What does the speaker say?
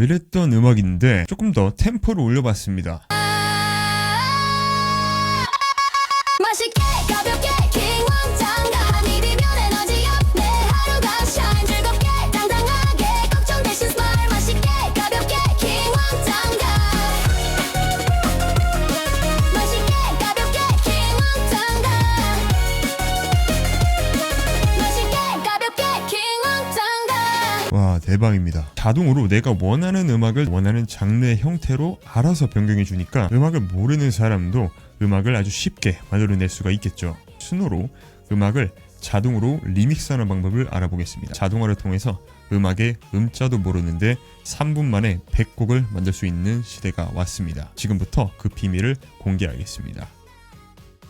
이랬던 음악인데 조금 더 템포를 올려봤습니다. 맛있게 와 대박입니다. 자동으로 내가 원하는 음악을 원하는 장르의 형태로 알아서 변경해 주니까 음악을 모르는 사람도 음악을 아주 쉽게 만들어낼 수가 있겠죠. 순호로 음악을 자동으로 리믹스하는 방법을 알아보겠습니다. 자동화를 통해서 음악의 음자도 모르는데 3분 만에 100곡을 만들 수 있는 시대가 왔습니다. 지금부터 그 비밀을 공개하겠습니다.